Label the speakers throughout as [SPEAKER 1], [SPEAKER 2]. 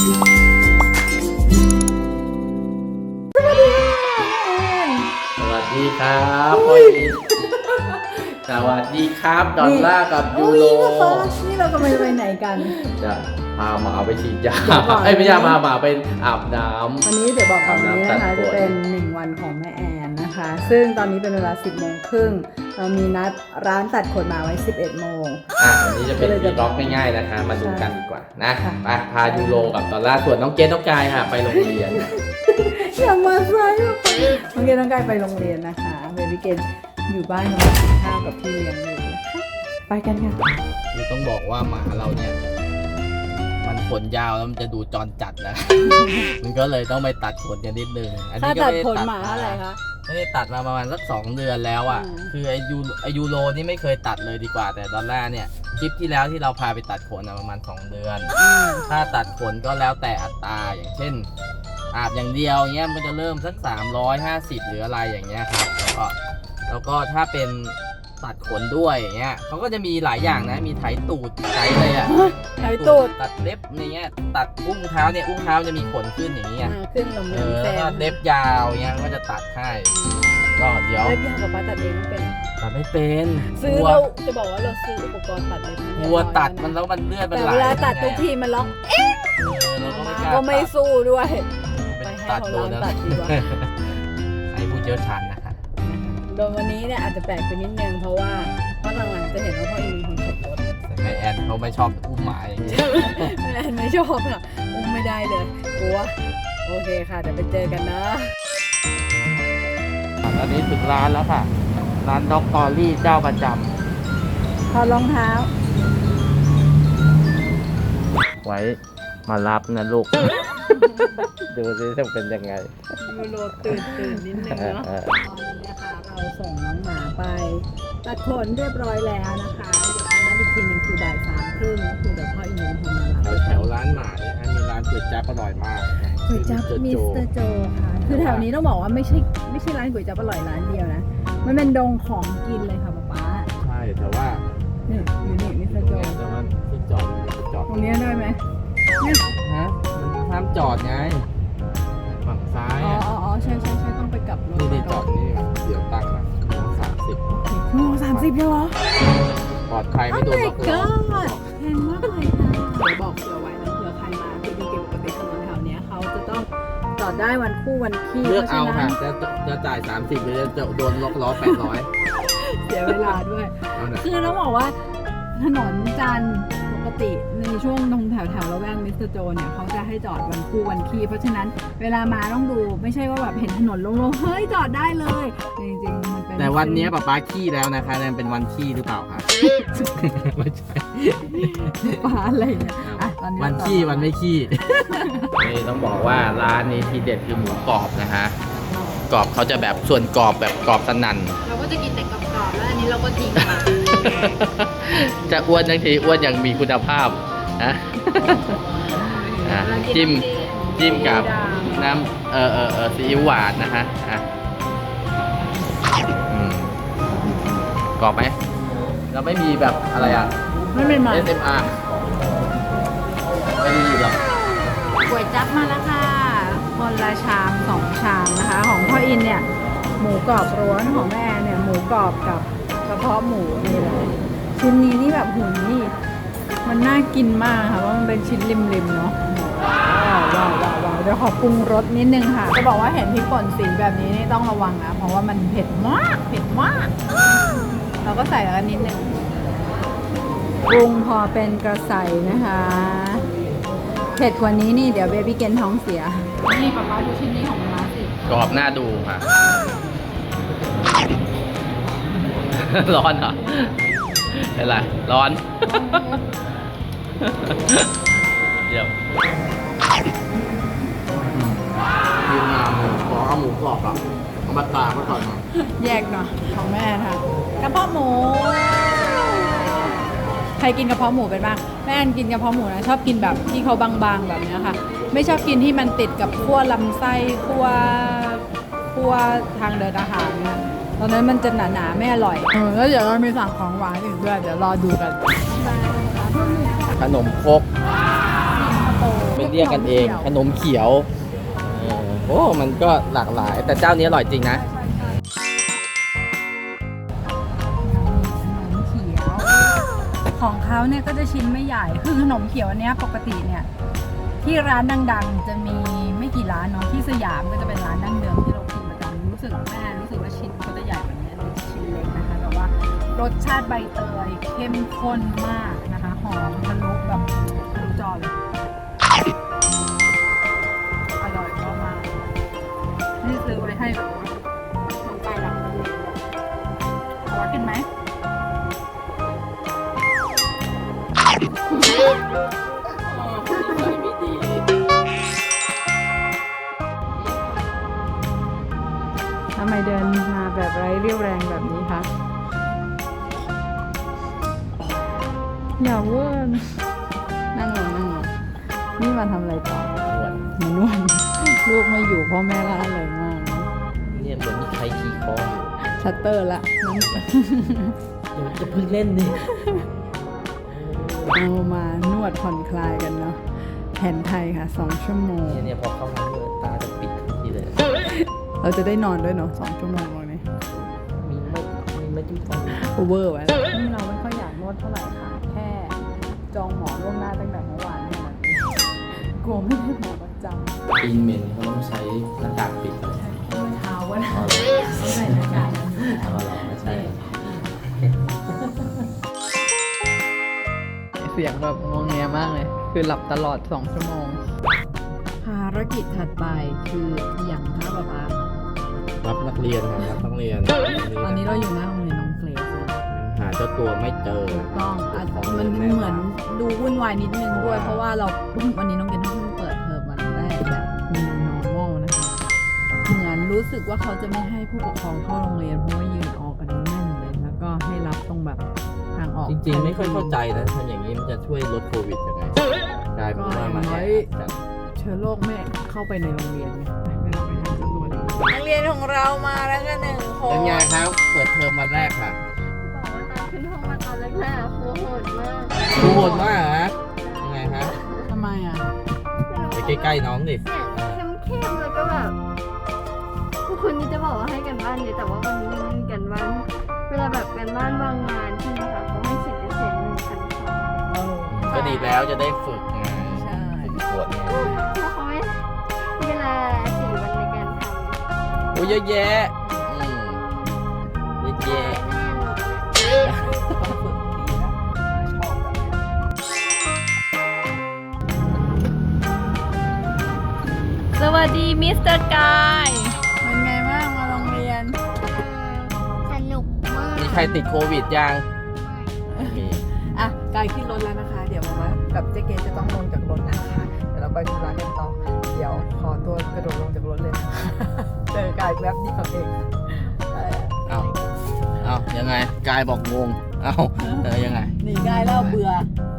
[SPEAKER 1] สวัสดีครับพ่ออีทสวัสดีครับดอลล่าร์กับยูโร
[SPEAKER 2] นี่เรากำลังจะไปไหนกัน
[SPEAKER 1] จะพาหมาไปฉีดยา
[SPEAKER 2] เดี๋ยวก่อน
[SPEAKER 1] ไอ้ยไม่ใช่พาหมาไปอาบน้
[SPEAKER 2] วันนี้เดี๋ยวบอกก่อนวันนี้นะคะ
[SPEAKER 1] ตัดขน
[SPEAKER 2] จะเป็นหนึ่งวันของแม่แอน นะคะ ซึ่งตอนนี้เป็นเวลา 10โมงครึ่งเรามีนัดร้านตัดขนหมาไว้ 11โมงำ
[SPEAKER 1] อะวันนี้จะเป็น
[SPEAKER 2] ก็เลย
[SPEAKER 1] วี
[SPEAKER 2] จะ
[SPEAKER 1] ล็อกง่ายๆนะคะ มาดูกันดีกว่านะ
[SPEAKER 2] ค่ะ
[SPEAKER 1] ไปพายูโรกับดอลล่าร์ส่วนน้องเกดน้องกายค่ะ ไปโรงเรียน
[SPEAKER 2] อย่ามาใส่น้องเกดต้องกายไปโรงเรียนนะคะเบบี้เกนอยู่บ้านกำลังกินข้าวกับพี่เลี้ยงอยู่นะคะไปกันค่ะ
[SPEAKER 1] คือต้องบอกว่าหมาเราเนี่ย มันขนยาวแล้วมันจะดูจรจัดนะ มันก็เลยต้องไปตัดขนกันนิดนึง อัน
[SPEAKER 2] ถ้า
[SPEAKER 1] นี้ก็
[SPEAKER 2] ตัด
[SPEAKER 1] ไม่ได้
[SPEAKER 2] ขน
[SPEAKER 1] ตัด
[SPEAKER 2] หมาเท่าไหร่คะ
[SPEAKER 1] ไม่ได้ตัดมาประมาณสักสองเดือนแล้วอะ
[SPEAKER 2] อืม
[SPEAKER 1] คือไอยูไอยูโรนี่ไม่เคยตัดเลยดีกว่า แต่ดอลลาร์เนี่ยคลิปที่แล้วที่เราพาไปตัดขนอะประมาณ 2 เดือน
[SPEAKER 2] อืม
[SPEAKER 1] ถ้าตัดขนก็แล้วแต่อัตราอย่างเช่น อาบอย่างเดียวเงี้ยมันจะเริ่มสัก 350 หรืออะไรอย่างเงี้ยครับแล้วก็แล้วก็ถ้าเป็น ตัดขนด้วยอย่างเงี้ยเขาก็จะมีหลายอย่างนะ มีไถตูดไถอะไรอะ
[SPEAKER 2] ไถตูด
[SPEAKER 1] ตัดเล็บอย่างเงี้ย ตัดอุ้งเท้าเนี่ย อุ้งเท้าจะมีขนขึ้นอย่างเงี้ย
[SPEAKER 2] อ่าขึ้นลง
[SPEAKER 1] เอ
[SPEAKER 2] เนิน
[SPEAKER 1] อ
[SPEAKER 2] แซ
[SPEAKER 1] แล้วก็
[SPEAKER 2] ม
[SPEAKER 1] เล็บยาวเงี้ยก็จะตัดให้ก็เดี๋ยว
[SPEAKER 2] เล็บยาวกับป้าตัดเองไม่เป็น
[SPEAKER 1] ตัดไม่เป็น
[SPEAKER 2] ซื้อก
[SPEAKER 1] ลัว
[SPEAKER 2] เราจะบอกว่าเราซื้ออุปกรณ์ตัดเล็บมาก
[SPEAKER 1] ลัวตัดมันแล้วมันเลือดมัน
[SPEAKER 2] แต่
[SPEAKER 1] ไหล
[SPEAKER 2] เวลาตัดทุกทีมันล็อก
[SPEAKER 1] เออเราก็ไม่กล้า
[SPEAKER 2] ก็ไม่
[SPEAKER 1] ตัด
[SPEAKER 2] สู้ด้วย
[SPEAKER 1] ไป
[SPEAKER 2] ไปให้
[SPEAKER 1] ตัด
[SPEAKER 2] เขา
[SPEAKER 1] โด
[SPEAKER 2] ลอนง
[SPEAKER 1] แล้ว
[SPEAKER 2] ตัดดีกว่า
[SPEAKER 1] ให้ผู้เชี่ยวชาญนะคะ
[SPEAKER 2] โดนวันนี้เนี่ยอาจจะแปลกไปนิดนึงเพราะว่าเพราะหลังๆจะเห็นว่าพ่ออินเป็นคนขับรถ
[SPEAKER 1] แต่แม่แอนเขาไม่ชอบอุ้มหมาอย่างนี้
[SPEAKER 2] แอนไม่ชอบอะอุ้มไม่ได้เลยกลัวโอเคค่ะเดี๋ยวไปเจอกันนะ
[SPEAKER 1] ตอนนี้ถึงร้านแล้วค่ะ ร้านด็อกตอรี่เจ้าประจ
[SPEAKER 2] ถอดรองเท้าำ
[SPEAKER 1] ไว้มารับนะลูก ดูสิจะเป็นยังไง
[SPEAKER 2] ยูโรตื่นตื่นนิดนึงเนาะ
[SPEAKER 1] เออ
[SPEAKER 2] ตอนนี้นะคะเราส่งน้องหมาไปตัดขนเรียบร้อยแล้วนะคะ เดี๋ยวนัดอีกทีหนึ่งคือบ่ายสามครึ่งก็คือเดี๋ยวพ่ออินเป็นคนมารับ
[SPEAKER 1] แถวๆร้านหมาเนี่ยนะมีร้านก๋วยจั๊บอร่อยมาก
[SPEAKER 2] ก๋วยจั๊บมิสเตอร์โจค่ะคือแถวนี้ต้องบอกว่าไม่ใช่ไม่ใช่ร้านก๋วยจั๊บอร่อยร้านเดียวนะ มันเป็นดงของกินเลยค่ะป๊าป๊า
[SPEAKER 1] ใช่แต่ว่า
[SPEAKER 2] เนี่ยอยู่นี่มิส
[SPEAKER 1] ต
[SPEAKER 2] เต
[SPEAKER 1] ร
[SPEAKER 2] องร์โจ
[SPEAKER 1] เนี้ยแต่ว่าที่จอดมันจะจอด
[SPEAKER 2] ตรงเนี้ยได้ไหมเนี่ย
[SPEAKER 1] ฮะมันห้ามจอดไงฝั่งซ้าย
[SPEAKER 2] อ๋อ
[SPEAKER 1] อะ
[SPEAKER 2] อ๋ออ๋อ ใช่ใช่ใช่ต้องไปกลับรถ
[SPEAKER 1] นี่นี่จอดนี่เดี๋ยวตั้งนะสามสิบ
[SPEAKER 2] โอ้สามสิบเหรอ
[SPEAKER 1] ปลอดภัย
[SPEAKER 2] โอ้
[SPEAKER 1] ไม่โดน
[SPEAKER 2] my
[SPEAKER 1] ล็อกล้อ
[SPEAKER 2] god แพงมากเลยค่ะเดี๋ยวบอกเผื่อไว้นะเผื่อใครมาที่ดีเกปกติถนนแถวเนี้ยเขาจะต้องจอดได้วันคู่วันขี้
[SPEAKER 1] เลือก
[SPEAKER 2] พราะ
[SPEAKER 1] เอา
[SPEAKER 2] ฉะ
[SPEAKER 1] ค่ะ
[SPEAKER 2] นั้น
[SPEAKER 1] จะจะจ่าย 30หรือจะโดนล็อกล้อ800
[SPEAKER 2] เสียเวลาด้วย
[SPEAKER 1] เอาหน่อย
[SPEAKER 2] คือต้องบอกว่าถนนจันทร์ป กติในช่วงตรงแถวแถวๆละแวกมิสเตอร์โจเนี่ยเขาจะให้จอดวันคู่วันขี้เพราะฉะนั้นเวลามาต้องดูไม่ใช่ว่าแบบเห็นถนนโล่งๆเฮ้ยจอดได้เลยจริงๆมันเป็น
[SPEAKER 1] แต่วันนี้ป๊าป๊าขี้แล้วนะคะนั่นเป็นวันขี้หรือเปล่าคะไม่ใช่
[SPEAKER 2] ปลาอะไรเนี่ยอะตอนนี้
[SPEAKER 1] วันขี้วันไม่ขี้นี่ต้องบอกว่าร้านนี้ทีเด็ดคือหมูกรอบนะฮะกรอบเขาจะแบบส่วนกรอบแบบกรอบสนั่น
[SPEAKER 2] เราก็จะกินแต่กรอบๆแล้วอันนี้เราก็ทิ้งมา
[SPEAKER 1] จะอ้วนทั้งทีอ้วนอย่างมีคุณภาพนะอะจิ้มจิ้มกับน้ำเออเออเออซีอิ๊วหวานนะฮะอะอืมกรอบไหมเราไม่มีแบบอะไรอะ
[SPEAKER 2] ไม่เป็นมา
[SPEAKER 1] SMR ไม่มีหรอก
[SPEAKER 2] ก๋วยจั๊บมาแล้วค่ะคนละชามสองชามนะคะ ของพ่ออินเนี่ย หมูกรอบร้วนของแม่เนี่ย หมูกรอบกับ กระเพาะหมูนี่เลยชิ้นนี้นี่แบบหุ่นนี่มันน่ากินมากค่ะเพราะมันเป็นชิ้นริมๆเนาะว้าวว้าวว้าวว้าวเดี๋ยวขอปรุงรสนิดนึงค่ะ จะบอกว่าเห็นพริกป่นสีแบบนี้นี่ต้องระวังนะ เพราะว่ามันเผ็ดมากเผ็ดมากเราก็ใส่แล้วกันนิดนึงปรุงพอเป็นกระใสนะคะ เผ็ดกว่านี้นี่เดี๋ยวเบบี้เกนท้องเสีย นี่ป๊าป๊าดูชิ้นนี้ของมาสิ
[SPEAKER 1] กรอบหน้าดูค่ะ ร้อนเหรอเป็นไรร้อนเดี๋ยวทีมงานขอเอาหมูกรอบอะเอามาตากไว้ก่อนหน่อย
[SPEAKER 2] แยกหน่อยของแม่ค่ะกระเพาะหมู ใครกินกระเพาะหมูเป็นบ้างแม่แอนกินกระเพาะหมูนะชอบกินแบบที่เขาบางๆแบบนี้ค่ะ ไม่ชอบกินที่มันติดกับขั้วลำไส้ขั้วขั้วทางเดินอาหารนี่ย ตอนนั้นมันจะหนาๆไม่อร่อยเออแล้วเดี๋ยวเรามีสั่งของหวานอีกด้วยเดี๋ยวรอดูกัน
[SPEAKER 1] ขนมครก
[SPEAKER 2] เป็น
[SPEAKER 1] เรียกกันเอง ขนมเขียวเออโอ้มันก็หลากหลาย แต่เจ้านี้อร่อยจริงนะ
[SPEAKER 2] ขนมเขียว ของเขาเนี่ยก็จะชิ้นไม่ใหญ่ คือขนมเขียวอันเนี้ยปกติเนี่ยที่ร้านดังๆ จะมีไม่กี่ร้านเนาะที่สยามก็จะเป็นร้านดั้งเดิมที่เรากินประจำรู้สึกแม่รู้สึกว่าชิ้นเขาจะใหญ่กว่านี้ รสชาติใบเตยเข้มข้นมากนะคะ หอมทะลุแบบทะลุจอเลยอร่อยมากๆนี่ซื้อไว้ให้แบบว่าคนไปหลังโรงเลเอาไว้กินไหมทำไมเดินมาแบบไร้เรี่ยวแรงแบบนี้ คะอย่าเวิร์นนั่งลงนั่งลงนี่มาทำอะไรต่อมานวดลูกไม่อยู่พ่อแม่ละเลยมากนะ
[SPEAKER 1] เนี่ยเหมือนมีใครขี่คออยู่
[SPEAKER 2] ชัตเตอร์ละน้อง
[SPEAKER 1] เดี๋ยวจะเพิ่งเล่นดิ
[SPEAKER 2] เอามานวดผ่อนคลายกันเนาะแผนไทยค่ะสองชั่วโมง
[SPEAKER 1] เนี่ยเนี่ยพอเข้าห้องเลยตาจะปิดทันทีเลย
[SPEAKER 2] เราจะได้นอนด้วยเนาะสองชั่วโมงวันนี้
[SPEAKER 1] มีไม่มีไม่จิ้มฟัน
[SPEAKER 2] โอเวอร์ไว้นี่เราไม่ค่อยอยากนวดเท่าไหร่ค่ะแค่ จองหมอล่วงหน้าตั้งแต่เมื่อวานเนี่ยนะกลัวไม่ได้หมอประจำ
[SPEAKER 1] อินเมนเขาต้องใช้หน้ากากปิด
[SPEAKER 2] เมื่อเช้าว่า
[SPEAKER 1] อ๋อเหรอ
[SPEAKER 2] ใส่หน้ากาก
[SPEAKER 1] อ๋อเหรอไม่ใช่
[SPEAKER 2] เสียงแบบงงแงมากเลย คือหลับตลอด 2 ชั่วโมง ภารกิจถัดไปคืออย่างคะป๊าป๊า
[SPEAKER 1] รับนักเรียนครับรับนักเรียน
[SPEAKER 2] ตอนนี้เราอยู่หน้าโรง
[SPEAKER 1] จ้าตัวไม่เจอ
[SPEAKER 2] ถูกต้องอะ
[SPEAKER 1] ของ
[SPEAKER 2] มัน
[SPEAKER 1] แม่
[SPEAKER 2] เหมือนดูวุ่นวายนิดนึงด้วย
[SPEAKER 1] เพ
[SPEAKER 2] เพ
[SPEAKER 1] ราะ
[SPEAKER 2] ราะ
[SPEAKER 1] ว่า
[SPEAKER 2] ว่าเราเพิ่งวันนี้น้องเกรซเพิ่งเปิดเทอมวันแรกแบบ new normal นะคะเหมือนรู้สึกว่าเขาจะไม่ให้ผู้ปกครองเข้าโรงเรียนเพราะว่ายืนออกกันแน่นเลยแล้วก็ให้รับตรงแบบทางออก
[SPEAKER 1] จริงๆ ไม่ค่อยเข้าใจนะทำอย่างนี้มันจะช่วยลดโควิดยังไงกลายเป็นว่ามาแออัดกัน
[SPEAKER 2] เชื้อโรคไม่เข้าไปในโรงเรียนไงไปเราไปทำสำรวจนักเรียนของเรามาแล้วกันหนึ่งค
[SPEAKER 1] เป็นไงครับ เปิดเทอมวันแรกค่ะ
[SPEAKER 3] นห้องมาตอนแรกๆครูโหดมาก
[SPEAKER 1] ครูโหดมากฮะยังไงฮะ
[SPEAKER 2] ทำไมอะ
[SPEAKER 1] ไปใกล้ๆน้องดิ
[SPEAKER 3] เนี่ยเข้มๆแล้วก็แบบครูคนนี้จะบอกว่าให้กันบ้านเยอะแต่ว่าวันนี้มันมีกันบ้าน เวลาแบบกันบ้านบางงานใช่ไหมคะเขาให้สิบเปอร์เซ็นต์หนึ่งพันคำ
[SPEAKER 2] เออ
[SPEAKER 1] ก็ดีแล้วจะได้ฝึกไง
[SPEAKER 2] ใช่
[SPEAKER 1] ฝึกฝนไง
[SPEAKER 3] เพราะเขาไม่เวลาสี่วันในการทำ
[SPEAKER 1] โอ้ยเยอะแยะอืมเยอะแยะ
[SPEAKER 2] ต้องฝึก วัสดีมิสเตอร์กายเป็นไงบ้างมาโรงเรียน
[SPEAKER 3] สนุกมาก
[SPEAKER 1] มีใครติดโควิดยังมี
[SPEAKER 2] อะกายขึ้นรถแล้วนะคะ เดี๋ยวมามากับเจ๊เกจะต้องลงจากรถนะคะเดี๋ยวเราไปธุระกันต่อเดี๋ยวขอตัวกระโดดลงจากรถเลยนะคะเจอกายแวบนี้กับเองเออ
[SPEAKER 1] เอาเอายังไงกายบอกงงเอาเออยังไง
[SPEAKER 2] หนีกายแล้วเบื่อ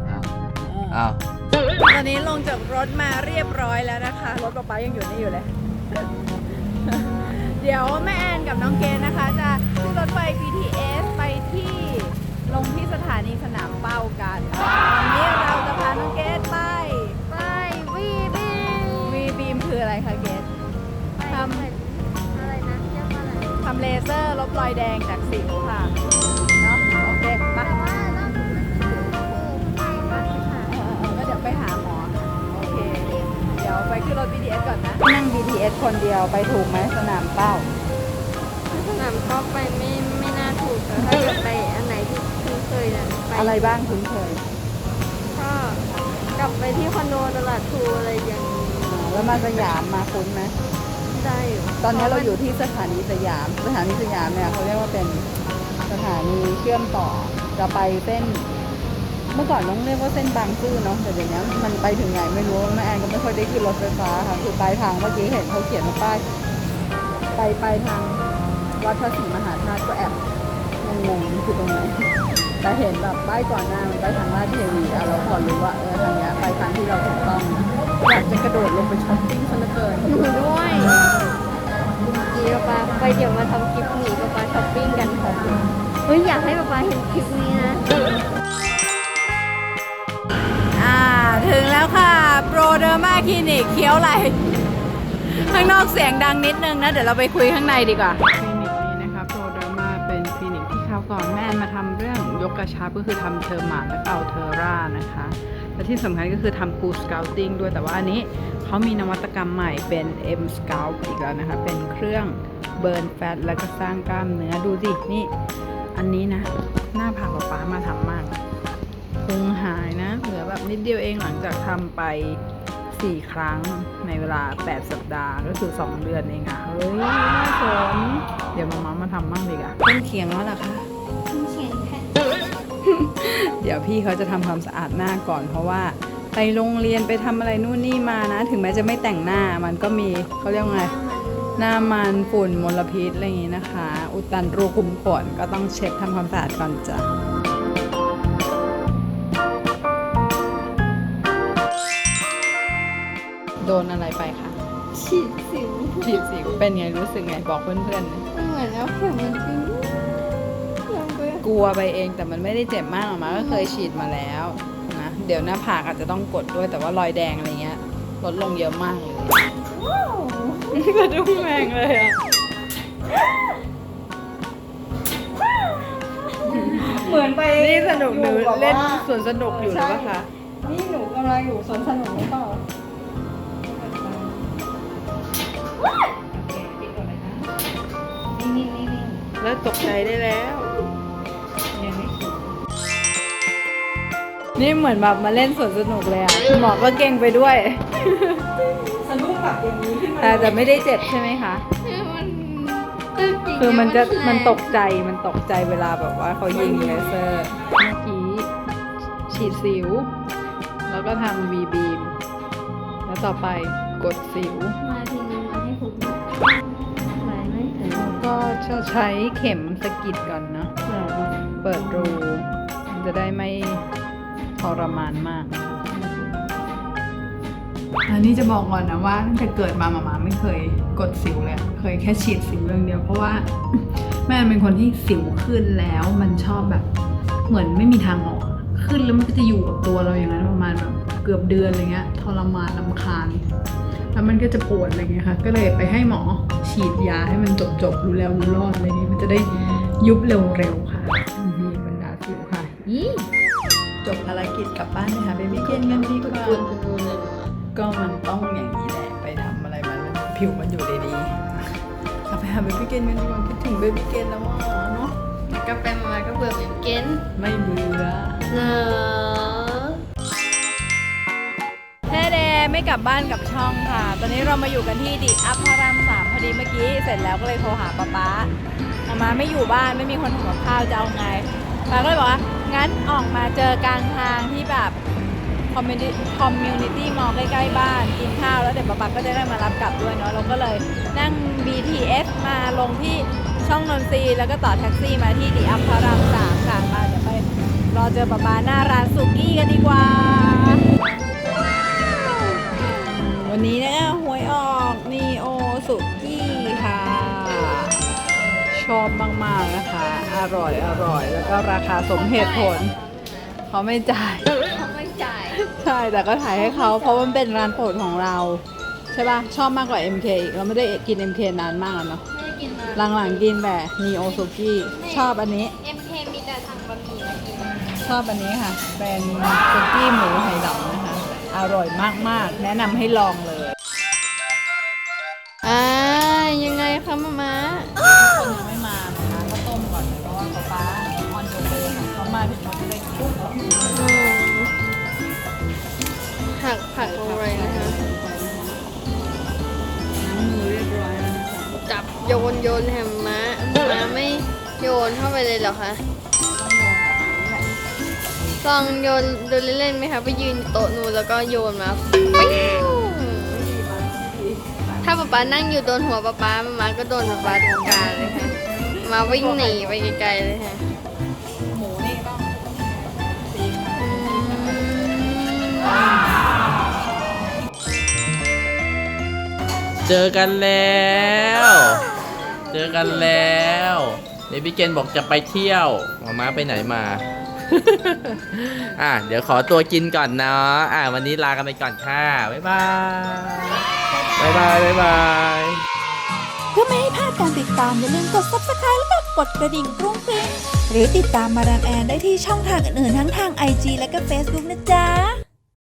[SPEAKER 1] เอา
[SPEAKER 2] เออ
[SPEAKER 1] เอา
[SPEAKER 2] ตอนนี้ลงจากรถมาเรียบร้อยแล้วนะคะ รถป๊าป๊ายังอยู่นี่อยู่เลย เดี๋ยวแม่แอนกับน้องเกณนะคะ จะขึ้นรถไฟ BTS ไปที่ลงที่สถานีสนามเป้ากันวันนี้เราจะพาน้องเกดไป
[SPEAKER 3] ไปวีบี
[SPEAKER 2] วีบีมคืออะไรคะเกดทำ
[SPEAKER 3] อะไรนะเรียกว่าอะไร
[SPEAKER 2] ทำเลเซอร์ลบรอยแดงจากสิวค่ะ เดี๋ยวไปขึ้นรถ BTS ก่อนนะ นั่ง BTS คนเดียวไปถูกไหมสนามเป้า
[SPEAKER 3] สนามก็ไปไม่ไม่น่าถูกแต่ถ้าเกิดไปอันไหนที่คุ้นเคยนั้นไป
[SPEAKER 2] อะไรบ้างคุ้นเคย
[SPEAKER 3] ก็กลับไปที่คอนโดตลาดทูอะไรอย่างนี้
[SPEAKER 2] อ่าแล้วมาสยามมาคุ้นไหม
[SPEAKER 3] ได้อยู่
[SPEAKER 2] ตอนนี้เราอยู่ที่สถานีสยาม สถานีสยามเนี่ยเขาเรียกว่าเป็นสถานีเชื่อมต่อ จะไปเส้น เมื่อก่อนต้องเรียกว่าเส้นบางซื่อเนาะแต่เดี๋ยวนี้มันไปถึงไหนไม่รู้แม่แอนก็ไม่ค่อยได้ขึ้นรถไฟฟ้าค่ะคือปลายทางเมื่อกี้เห็นเขาเขียนว่าป้ายไปไปทางวัดพระศรีมหาธาตุก็แอบงงๆคือตรงไหนแต่เห็นแบบป้ายก่อนหน้ามันไปทางลาดเทวีอะเราพอรู้ว่าเออทางเนี้ยไปทางที่เราถูกต้องอยากจะกระโดดลงไปช้อปปิ้งซะเหลือเกิน
[SPEAKER 3] หนูด้วยดีป๊าป๊าไปเดี๋ยวมาทำคลิปหนีป๊าป๊าช้อปปิ้งกันค่ะเฮ้ยอยากให้ป๊าป๊าเห็นคลิปนี้นะ
[SPEAKER 2] อ่า ถึงแล้วค่ะ โปรเดิรามาคลินิกเคี้ยวอะไรข้างนอกเสียงดังนิดนึงนะ เดี๋ยวเราไปคุยข้างในดีกว่า คลินิกนี้นะคะโปรเดอรามาเป็นคลินิกที่คราวก่อนแม่มาทำเรื่องยกกระชับก็คือทำเทอร์มาและเปาเทอร่านะคะ และที่สำคัญก็คือทำ Cool Scouting ด้วยแต่ว่าอันนี้เขามีนวัตกรรมใหม่เป็น M Scout อีกแล้วนะคะ เป็นเครื่องเบิร์นแฟตแล้วก็สร้างกล้ามเนื้อดูสินี่ อันนี้นะ หน้าผากป๊าป๊ามาทำมากพุงหายนะเหลือแบบ นิดเดียวเองหลังจากทำไป 4 ครั้งในเวลา 8 สัปดาห์ก็คือ 2 เดือนเองอะเฮ้ยน่าสนเดี๋ยวมามามาทำบ้างดีกว่าเป็นเขียงแล้วเหรอคะ
[SPEAKER 3] เขียนแค่
[SPEAKER 2] เดี๋ยวพี่เขาจะทำความสะอาดหน้าก่อนเพราะว่าไปโรงเรียนไปทำอะไรนู่นนี่มานะ ถึงแม้จะไม่แต่งหน้ามันก็มีเขาเรียกว่าไงหน้ามันฝุ่นมลพิษอะไรอย่างนี้นะคะ อุดตันรูขุมขนก็ต้องเช็ดทำความสะอาดก่อนจ้ะ ดนอะไรไปคะ
[SPEAKER 3] ฉีดสิว
[SPEAKER 2] ฉีดสิวเป็นไงรู้สึกไงบอกเพื่อนๆหน่อย
[SPEAKER 3] มันเหมือนเอาเข็มมันปิ้งลงไป
[SPEAKER 2] กลัวไปเองแต่มันไม่ได้เจ็บมากหรอกมาก็เคยฉีดมาแล้วนะเดี๋ยวหน้าผากอาจจะต้องกดด้วยแต่ว่ารอยแดงอะไรเงี้ยลดลงเยอะมากเลย
[SPEAKER 3] ว้าว
[SPEAKER 2] สะดุ้งแรงเลยอะเหมือนไปนี่สนุกหรือเล่นสวนสนุกอยู่หรือเปล่าคะ
[SPEAKER 3] นี่หนูกำลังอยู่สวนสนุกหรือเปล่า นี่นี่นี่
[SPEAKER 2] แล้วตกใจได้แล้วนี่เหมือนแบบมาเล่นสวนสนุกเลยอะหมอก็เก่งไปด้วย
[SPEAKER 3] สนุกแบบอย่างนี้ขึ้นมา
[SPEAKER 2] แต่แต่ไม่ได้เจ็บใช่ไหมคะ
[SPEAKER 3] มัน
[SPEAKER 2] คือมันจะมันตกใจมันตกใจเวลาแบบว่าเขายิงเลเซอร์เมื่อกี้ฉีดสิว แล้วก็ทำวีบีมแล้วต่อไปกดสิว
[SPEAKER 3] มาทีนึงมา
[SPEAKER 2] จะใช้เข็มสกิดก่อนเนาะเปิดรูมันจะได้ไม่ทรมานมาก อันนี้จะบอกก่อนนะว่าตั้งแต่เกิดมาหมามาไม่เคยกดสิวเลย เคยแค่ฉีดสิวเรื่องเดียวเพราะว่าแม่เป็นคนที่สิวขึ้นแล้วมันชอบแบบ เหมือนไม่มีทางออกอขึ้นแล้วมันก็จะอยู่กับตัวเราอย่างนั้นประมาณแบบเกือบเดือนอะไรเงี้ยทรมานลำคาญ แล้วมันก็จะปวดอะไรเงี้ยค่ะ ก็เลยไปให้หมอฉีดยาให้มันจบจบๆรู้แล้วรู้รอดอะไรนี้มันจะได้ยุบเร็วๆค่ะนี่บรรดาสิวค่ะยี่จบภารกิจกลับบ้านไปหาเบบี้เกนกันดีกว่า
[SPEAKER 3] คุณดูเลย
[SPEAKER 2] ก็มันต้องอย่างนี้แหละไปทำอะไรมันผิวมันอยู่ดีๆเอาไปหาเบบี้เกนกันดีกว่าคิดถึงเบบี้เกนแล้วว่าเนาะ
[SPEAKER 3] กาแฟมาก็เบื่อเป็นเกน
[SPEAKER 2] ไม่เบื่อ
[SPEAKER 3] เหรอ
[SPEAKER 2] ไม่กลับบ้านกับช่องค่ะ ตอนนี้เรามาอยู่กันที่ดิอัพพารามสามพอดีเมื่อกี้ เสร็จแล้วก็เลยโทรหาป๊าป๊ามามาไม่อยู่บ้านไม่มีคนทำกับข้าวจะเอาไงป๊าก็เลยบอกว่า งั้นออกมาเจอกลางทางที่แบบคอมมิวนิตี้มอลใกล้ๆบ้านกินข้าวแล้วเดี๋ยวป๊าป๊าก็จะได้มารับกลับด้วยเนาะเราก็เลยนั่ง BTS มาลงที่ช่องนนทรีแล้วก็ต่อแท็กซี่มาที่ดิอัพพารามสามค่ะมาเดี๋ยวไปรอเจอป๊าป๊าหน้าร้านสุกี้กันดีกว่า วันนี้นะหวยออกนีโอสุกี้ค่ะ ชอบมากๆนะคะ อร่อยอร่อยแล้วก็ราคาสมเหตุผลเขาไม่จ่าย
[SPEAKER 3] เขาไม่จ่าย
[SPEAKER 2] ใช่แต่ก็ถ่ายให้เขาเพราะมันเป็นร้านโปรดของเรา ใช่ปะชอบมากกว่า MK อีกเราไม่ได้กิน MK นานมากแล้วเนาะ
[SPEAKER 3] ไม่ได้กินมา
[SPEAKER 2] หลังๆกินแต่นีโอสุกี้ชอบอันนี้
[SPEAKER 3] MK มีแต่สั่งบะหมี่มากิน
[SPEAKER 2] ชอบอันนี้ค่ะ เป็นสุกี้หมูไหหลำนะคะ อร่อยมากๆ แนะนำให้ลองเลย
[SPEAKER 3] อ่ายังไงคะมามา
[SPEAKER 2] คนยังไม่มานะคะก็ต้มก่อนเพราะว่าป๊าป๊าออนโดเบย์ค่ะเขามาถึงเขาจะได้กิน
[SPEAKER 3] อืมผักผักอะไรนะคะ
[SPEAKER 2] น้ำมือเรียบร้อยแล้วนะคะ
[SPEAKER 3] จับโยนโยนแฮมมะมาไม่โยนเข้าไปเลยเหรอคะ ลองโยนดูเล่นๆไหมคะไปยืนโต๊ะนูแล้วก็โยนมาปิ้วถ้าป๊าป๊านั่งอยู่โดนหัวป๊าป๊ามามาก็โดนป๊าป๊าตรงกลางเลยค่ะ มาวิ่งหนีไปไกลๆเลยค่ะ
[SPEAKER 2] หมูนี่ต้องตี
[SPEAKER 1] เจอกันแล้ว เจอกันแล้วเบบี้เกนบอกจะไปเที่ยวมาม้าไปไหนมา อะเดี๋ยวขอตัวกินก่อนเนาะอะวันนี้ลากันไปก่อนค่ะ บ๊ายบาย บ๊ายบาย บ๊ายบาย
[SPEAKER 4] เพื่อไม่ให้พลาดการติดตามอย่าลืมกด subscribe แล้วก็กดกระดิ่งกรุ้งกริ้งหรือติดตามมาดามแอนได้ที่ช่องทางอื่นๆทั้งทาง IG และก็ Facebook นะจ๊ะ